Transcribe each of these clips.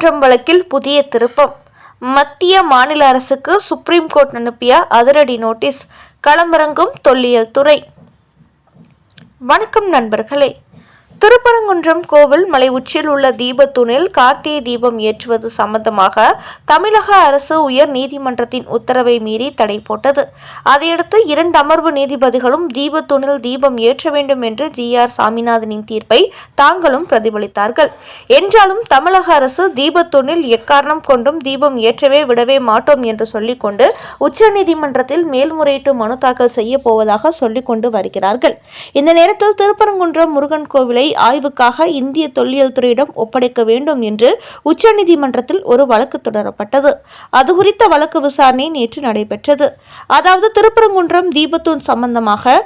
நீதிமன்றம் வழக்கில் புதிய திருப்பம். மத்திய மாநில அரசுக்கு சுப்ரீம் கோர்ட் அனுப்பிய அதிரடி நோட்டீஸ். களமிறங்கும் தொல்லியல் துறை. வணக்கம் நண்பர்களே. திருப்பரங்குன்றம் கோவில் மலை உச்சியில் உள்ள தீபத்தூணில் கார்த்திகை தீபம் ஏற்றுவது சம்பந்தமாக தமிழக அரசு உயர் நீதிமன்றத்தின் உத்தரவை மீறி தடை போட்டது. அதையடுத்து இரண்டு அமர்வு நீதிபதிகளும் தீபத்தூணில் தீபம் ஏற்ற வேண்டும் என்று ஜி ஆர் சாமிநாதனின் தீர்ப்பை தாங்களும் பிரதிபலித்தார்கள். என்றாலும் தமிழக அரசு தீபத்தூணில் எக்காரணம் கொண்டும் தீபம் ஏற்றவே விடவே மாட்டோம் என்று சொல்லிக்கொண்டு உச்சநீதிமன்றத்தில் மேல்முறையீட்டு மனு தாக்கல் செய்ய போவதாக சொல்லிக்கொண்டு வருகிறார்கள். இந்த நேரத்தில் திருப்பரங்குன்றம் முருகன் கோவிலை ஆய்வுக்காக இந்திய தொல்லியல் துறையிடம் ஒப்படைக்க வேண்டும் என்று உச்சநீதிமன்றத்தில் ஒரு வழக்கு தொடரப்பட்டது. அது குறித்த வழக்கு விசாரணை நேற்று நடைபெற்றது. அதாவது திருப்பரங்குன்றம் தீபத்தூன் சம்பந்தமாக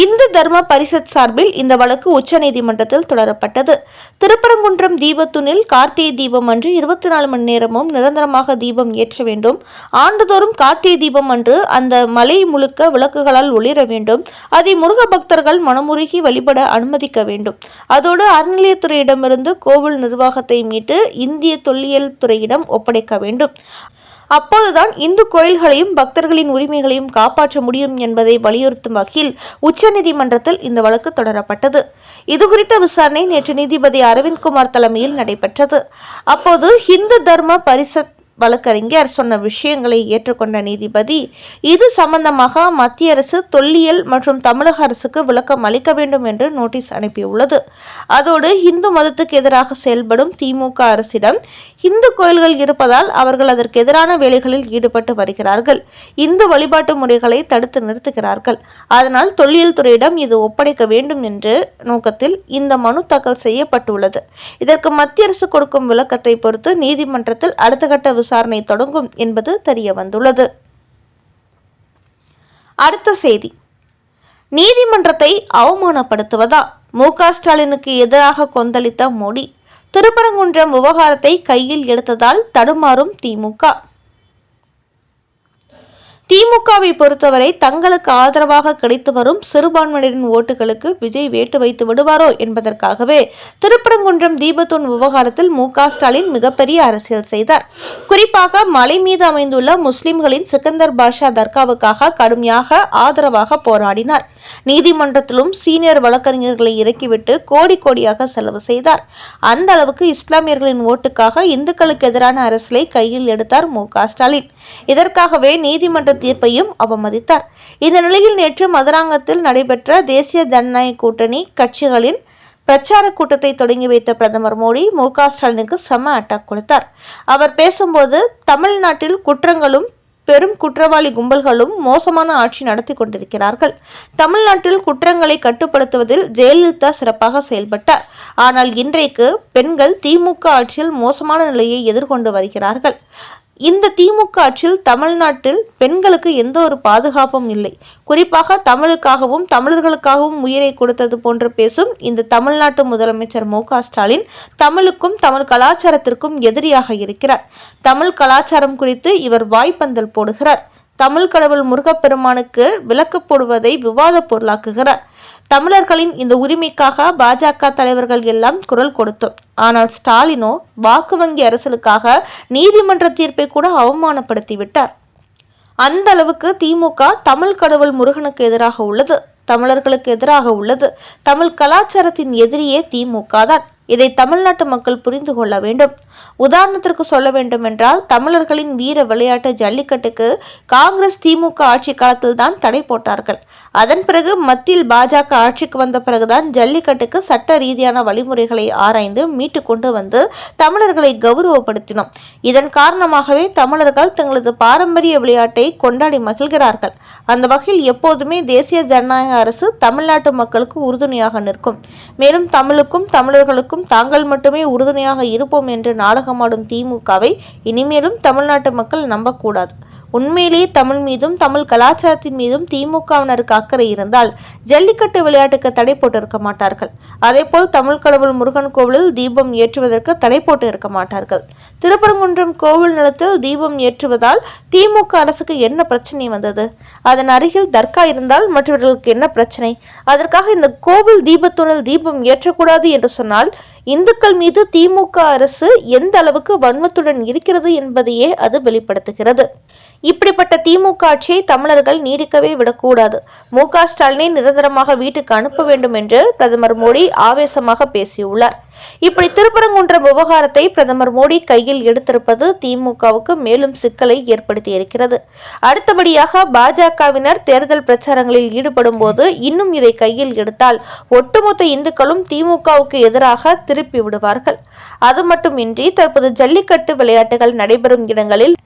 இந்து தர்ம பரிஷத் சார்பில் இந்த வழக்கு உச்சநீதிமன்றத்தில் தொடரப்பட்டது. திருப்பரங்குன்றம் தீபத்துணில் கார்த்திகை தீபம் அன்று இருபத்தி நாலு மணி நேரமும் நிரந்தரமாக தீபம் ஏற்ற வேண்டும். ஆண்டுதோறும் கார்த்திகை தீபம் அன்று அந்த மலை முழுக்க விளக்குகளால் ஒளிர வேண்டும். அதை முருக பக்தர்கள் மனமுருகி வழிபட அனுமதிக்க வேண்டும். அதோடு அறநிலையத்துறையிடமிருந்து கோவில் நிர்வாகத்தை மீட்டு இந்திய தொல்லியல் துறையிடம் ஒப்படைக்க வேண்டும். அப்போதுதான் இந்து கோயில்களையும் பக்தர்களின் உரிமைகளையும் காப்பாற்ற முடியும் என்பதை வலியுறுத்தும் வகையில் உச்சநீதிமன்றத்தில் இந்த வழக்கு தொடரப்பட்டது. இதுகுறித்த விசாரணை நேற்று நீதிபதி அரவிந்த்குமார் தலைமையில் நடைபெற்றது. அப்போது ஹிந்து தர்ம பரிசத் வழக்கறிஞர் சொன்ன விஷயங்களை ஏற்றுக்கொண்ட நீதிபதி இது சம்பந்தமாக மத்திய அரசு தொல்லியல் மற்றும் தமிழக அரசுக்கு விளக்கம் அளிக்க வேண்டும் என்று நோட்டீஸ் அனுப்பியுள்ளது. அதோடு இந்து மதத்துக்கு எதிராக செயல்படும் திமுக அரசிடம் இந்து கோயில்கள் இருப்பதால் அவர்கள் அதற்கு எதிரான வேலைகளில் ஈடுபட்டு வருகிறார்கள். இந்து வழிபாட்டு முறைகளை தடுத்து நிறுத்துகிறார்கள். அதனால் தொல்லியல் துறையிடம் இது ஒப்படைக்க வேண்டும் என்ற நோக்கத்தில் இந்த மனு தாக்கல் செய்யப்பட்டுள்ளது. இதற்கு மத்திய அரசு கொடுக்கும் விளக்கத்தை பொறுத்து நீதிமன்றத்தில் அடுத்த கட்ட விசாரணை தொடங்கும் என்பது தெரிய வந்துள்ளது அடுத்த செய்தி. நீதிமன்றத்தை அவமானப்படுத்துவதா? மு. க. ஸ்டாலினுக்கு எதிராக கொந்தளித்த மோடி திருப்பரங்குன்றம் விவகாரத்தை கையில் எடுத்ததால் தடுமாறும் திமுக திமுகவை பொறுத்தவரை தங்களுக்கு ஆதரவாக கிடைத்து வரும் சிறுபான்மையினரின் ஓட்டுகளுக்கு விஜய் வேட்டு வைத்து விடுவாரோ என்பதற்காகவே திருப்பரங்குன்றம் தீபத்தூன் விவகாரத்தில் மு ஸ்டாலின் மிகப்பெரிய அரசியல் செய்தார். குறிப்பாக மலை மீது அமைந்துள்ள முஸ்லிம்களின் சிக்கந்தர் பாஷா தர்காவுக்காக கடுமையாக ஆதரவாக போராடினார். நீதிமன்றத்திலும் சீனியர் வழக்கறிஞர்களை இறக்கிவிட்டு கோடி கோடியாக செலவு செய்தார். அந்த அளவுக்கு இஸ்லாமியர்களின் ஓட்டுக்காக இந்துக்களுக்கு எதிரான அரசியலை கையில் எடுத்தார் மு ஸ்டாலின். இதற்காகவே நீதிமன்ற தீர்ப்பையும் அவமதித்தார். இந்த நிலையில் நேற்று மதுராங்கத்தில் நடைபெற்ற தேசிய ஜனநாயக கூட்டணி கட்சிகளின் பிரச்சார கூட்டத்தை தொடங்கி வைத்த பிரதமர் மோடி மு க ஸ்டாலினுக்கு செம அட்டாக் கொடுத்தார். அவர் பேசும்போது தமிழ்நாட்டில் குற்றங்களும் பெரும் குற்றவாளி கும்பல்களும் மோசமான ஆட்சி நடத்தி கொண்டிருக்கிறார்கள். தமிழ்நாட்டில் குற்றங்களை கட்டுப்படுத்துவதில் ஜெயலலிதா சிறப்பாக செயல்பட்டார். ஆனால் இன்றைக்கு பெண்கள் திமுக ஆட்சியில் மோசமான நிலையை எதிர்கொண்டு வருகிறார்கள். இந்த திமுக ஆட்சியில் தமிழ்நாட்டில் பெண்களுக்கு எந்த ஒரு பாதுகாப்பும் இல்லை. குறிப்பாக தமிழுக்காகவும் தமிழர்களுக்காகவும் உயிரை கொடுத்தது போன்று பேசும் இந்த தமிழ்நாட்டு முதலமைச்சர் மு ஸ்டாலின் தமிழுக்கும் தமிழ் கலாச்சாரத்திற்கும் எதிரியாக இருக்கிறார். தமிழ் கலாச்சாரம் குறித்து இவர் வாய்ப்பந்தல் போடுகிறார். தமிழ் கடவுள் முருகப்பெருமானுக்கு விளக்கு போடுவதை விவாத பொருளாக்குகிறார். தமிழர்களின் இந்த உரிமைக்காக பாஜக தலைவர்கள் எல்லாம் குரல் கொடுத்தோம். ஆனால் ஸ்டாலினோ வாக்கு வங்கி அரசலுக்காக நீதிமன்ற தீர்ப்பை கூட அவமானப்படுத்திவிட்டார். அந்த அளவுக்கு திமுக தமிழ் கடவுள் முருகனுக்கு எதிராக உள்ளது. தமிழர்களுக்கு எதிராக உள்ளது. தமிழ் கலாச்சாரத்தின் எதிரியே திமுக தான். இதை தமிழ்நாட்டு மக்கள் புரிந்து கொள்ள வேண்டும். உதாரணத்திற்கு சொல்ல வேண்டும் என்றால் தமிழர்களின் வீர விளையாட்டு ஜல்லிக்கட்டுக்கு காங்கிரஸ் திமுக ஆட்சி காலத்தில் தான் தடை போட்டார்கள். அதன் பிறகு மத்தியில் பாஜக ஆட்சிக்கு வந்த பிறகுதான் ஜல்லிக்கட்டுக்கு சட்ட ரீதியான வழிமுறைகளை ஆராய்ந்து மீட்டு கொண்டு வந்து தமிழர்களை கௌரவப்படுத்தினோம். இதன் காரணமாகவே தமிழர்கள் தங்களது பாரம்பரிய விளையாட்டை கொண்டாடி மகிழ்கிறார்கள். அந்த வகையில் எப்போதுமே தேசிய ஜனநாயக அரசு தமிழ்நாட்டு மக்களுக்கு உறுதுணையாக நிற்கும். மேலும் தமிழுக்கும் தமிழர்களுக்கும் மக்களுக்கும் தாங்கள் மட்டுமே உறுதுணையாக இருப்போம் என்று நாடகமாடும் திமுகவை இனிமேலும் தமிழ்நாட்டு மக்கள் நம்பக்கூடாது. உண்மையிலேயே தமிழ் மீதும் தமிழ் கலாச்சாரத்தின் மீதும் திமுகவினருக்கு அக்கறை இருந்தால் ஜல்லிக்கட்டு விளையாட்டுக்கு தடை போட்டு இருக்க மாட்டார்கள். அதேபோல் தமிழ் கடவுள் முருகன் கோவிலில் தீபம் ஏற்றுவதற்கு தடை போட்டு இருக்க மாட்டார்கள். திருப்பரங்குன்றம் கோவில் நிலத்தில் தீபம் ஏற்றுவதால் திமுக அரசுக்கு என்ன பிரச்சனை வந்தது? அதன் அருகில் தர்கா இருந்தால் மற்றவர்களுக்கு என்ன பிரச்சனை? அதற்காக இந்த கோவில் தீபத்துணல் தீபம் ஏற்றக்கூடாது என்று சொன்னால் இந்துக்கள் மீது திமுக அரசு எந்த அளவுக்கு வன்மத்துடன் இருக்கிறது என்பதையே அது வெளிப்படுத்துகிறது. இப்படிப்பட்ட திமுக ஆட்சியை தமிழர்கள் நீடிக்கவே விடக்கூடாது. மு க ஸ்டாலினை நிரந்தரமாக வீட்டுக்கு அனுப்ப வேண்டும் என்று பிரதமர் மோடி ஆவேசமாக பேசியுள்ளார். இப்படி திருப்பரங்குன்றம் விவகாரத்தை பிரதமர் மோடி கையில் எடுத்திருப்பது திமுகவுக்கு மேலும் சிக்கலை ஏற்படுத்தி இருக்கிறது அடுத்தபடியாக பாஜகவினர் தேர்தல் பிரச்சாரங்களில் ஈடுபடும் போது இன்னும் இதை கையில் எடுத்தால் ஒட்டுமொத்த இந்துக்களும் திமுகவுக்கு எதிராக திருப்பி விடுவார்கள். அது மட்டுமின்றி தற்போது ஜல்லிக்கட்டு விளையாட்டுகள் நடைபெறும் இடங்களில்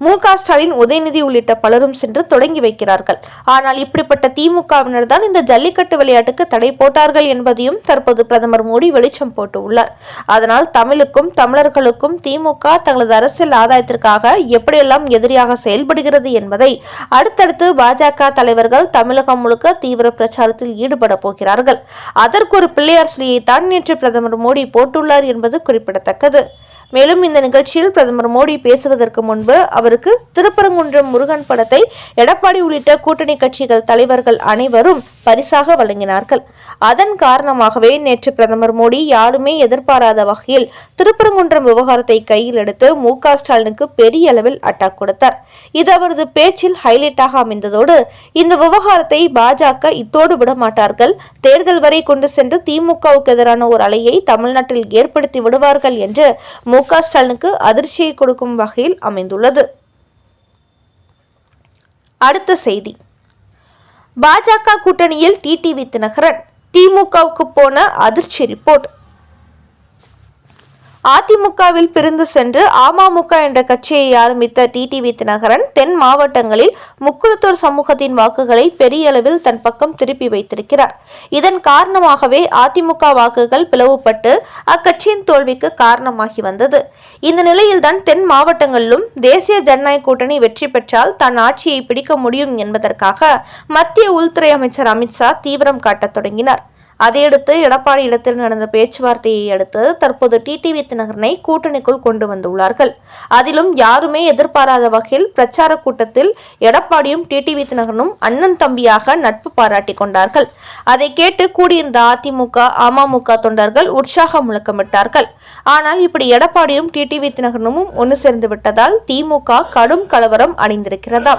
மு க ஸ்டாலின் உதயநிதி உள்ளிட்ட பலரும் சென்று தொடங்கி வைக்கிறார்கள். ஆனால் இப்படிப்பட்ட திமுகவினர் தான் இந்த ஜல்லிக்கட்டு விளையாட்டுக்கு தடை போட்டார்கள் என்பதையும் தற்போது பிரதமர் மோடி வெளிச்சம் போட்டு உள்ளார் அதனால் தமிழுக்கும் தமிழர்களுக்கும் திமுக தங்களது அரசியல் ஆதாயத்திற்காக எப்படியெல்லாம் எதிரியாக செயல்படுகிறது என்பதை அடுத்தடுத்து பாஜக தலைவர்கள் தமிழகம் முழுக்க தீவிர பிரச்சாரத்தில் ஈடுபட போகிறார்கள். அதற்கு ஒரு பிள்ளையார் சிலையைத்தான் நேற்று பிரதமர் மோடி போட்டுள்ளார் என்பது குறிப்பிடத்தக்கது. மேலும் இந்த நிகழ்ச்சியில் பிரதமர் மோடி பேசுவதற்கு முன்பு அவருக்கு திருப்பரங்குன்றம் முருகன் படத்தை எடப்பாடி உள்ளிட்ட கூட்டணி கட்சிகள் தலைவர்கள் அனைவரும் பரிசாக வழங்கினார்கள். அதன் காரணமாகவே நேற்று பிரதமர் மோடி யாருமே எதிர்பாராத வகையில் திருப்பரங்குன்றம் விவகாரத்தை கையில் எடுத்து மு க ஸ்டாலினுக்கு பெரிய அளவில் அட்டாக் கொடுத்தார். இது அவரது பேச்சில் ஹைலைட்டாக அமைந்ததோடு இந்த விவகாரத்தை பாஜக இத்தோடு விட மாட்டார்கள் தேர்தல் வரை கொண்டு சென்று திமுகவுக்கு எதிரான ஒரு அலையை தமிழ்நாட்டில் ஏற்படுத்தி விடுவார்கள் என்று மு க ஸ்டாலினுக்கு அதிர்ச்சியை கொடுக்கும் வகையில் அமைந்துள்ளது. அடுத்த செய்தி. பாஜக கூட்டணியில் டிடிவி தினகரன். திமுகவுக்கு போன அதிர்ச்சி ரிப்போர்ட். அதிமுகவில் பிரிந்து சென்று அமமுக என்ற கட்சியை ஆரம்பித்த டிடிவி தினகரன் தென் மாவட்டங்களில் முக்குளத்தூர் சமூகத்தின் வாக்குகளை பெரிய அளவில் தன் பக்கம் திருப்பி வைத்திருக்கிறார். இதன் காரணமாகவே அதிமுக வாக்குகள் பிளவுபட்டு அக்கட்சியின் தோல்விக்கு காரணமாகி வந்தது. இந்த நிலையில்தான் தென் மாவட்டங்களிலும் தேசிய ஜனநாயக கூட்டணி வெற்றி பெற்றால் தன் ஆட்சியை பிடிக்க முடியும் என்பதற்காக மத்திய உள்துறை அமைச்சர் அமித்ஷா தீவிரம் காட்டத் தொடங்கினார். அதையடுத்து எடப்பாடி இடத்தில் நடந்த பேச்சுவார்த்தையை அடுத்து தற்போது டிடிவி தினகரனை கூட்டணிக்குள் கொண்டு வந்துள்ளார்கள். அதிலும் யாருமே எதிர்பாராத வகையில் பிரச்சார கூட்டத்தில் எடப்பாடியும் டிடிவி தினகரனும் அண்ணன் தம்பியாக நட்பு பாராட்டி கொண்டார்கள். அதை கேட்டு கூடியிருந்த அதிமுக அமமுக தொண்டர்கள் உற்சாகம் முழக்கமிட்டார்கள். ஆனால் இப்படி எடப்பாடியும் டிடிவி தினகரனும் ஒன்று சேர்ந்து விட்டதால் திமுக கடும் கலவரம் அடைந்திருக்கிறதா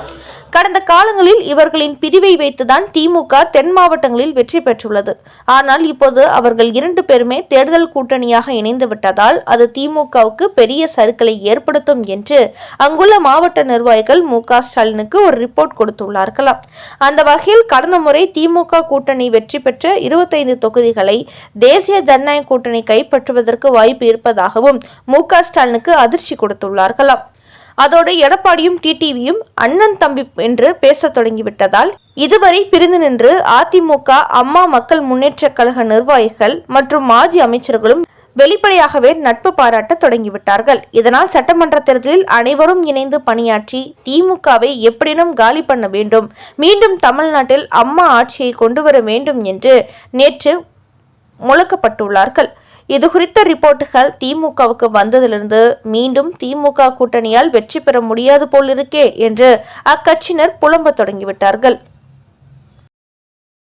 கடந்த காலங்களில் இவர்களின் பிரிவை வைத்துதான் திமுக தென் மாவட்டங்களில் வெற்றி பெற்றுள்ளது. ஆனால் இப்போது அவர்கள் இரண்டு பேருமே தேர்தல் கூட்டணியாக இணைந்து விட்டதால் அது திமுகவுக்கு பெரிய சறுக்கலை ஏற்படுத்தும் என்று அங்குள்ள மாவட்ட நிர்வாகிகள் மு ஸ்டாலினுக்கு ஒரு ரிப்போர்ட் கொடுத்துள்ளார்களாம் அந்த வகையில் கடந்த முறை திமுக கூட்டணி வெற்றி பெற்ற இருபத்தைந்து தொகுதிகளை தேசிய ஜனநாயக கூட்டணி கைப்பற்றுவதற்கு வாய்ப்பு இருப்பதாகவும் மு ஸ்டாலினுக்கு அதிர்ச்சி கொடுத்துள்ளார்களாம். அதோடு எடப்பாடியும் டிடிவியும் அண்ணன் தம்பி என்று பேசத் தொடங்கிவிட்டதால் இதுவரை பிரிந்து நின்று அதிமுக அம்மா மக்கள் முன்னேற்ற கழக நிர்வாகிகள் மற்றும் மாஜி அமைச்சர்களும் வெளிப்படையாகவே நட்பு பாராட்ட தொடங்கிவிட்டார்கள். இதனால் சட்டமன்ற தேர்தலில் அனைவரும் இணைந்து பணியாற்றி திமுகவை எப்படினும் காலி பண்ண வேண்டும். மீண்டும் தமிழ்நாட்டில் அம்மா ஆட்சியை கொண்டு வர வேண்டும் என்று நேற்று முழக்கப்பட்டுள்ளார்கள். இது குறித்த ரிப்போர்ட்டுகள் திமுகவுக்கு வந்ததிலிருந்து மீண்டும் திமுக கூட்டணியால் வெற்றி பெற முடியாது போலிருக்கே என்று அக்கட்சியினர் புலம்ப தொடங்கிவிட்டார்கள்.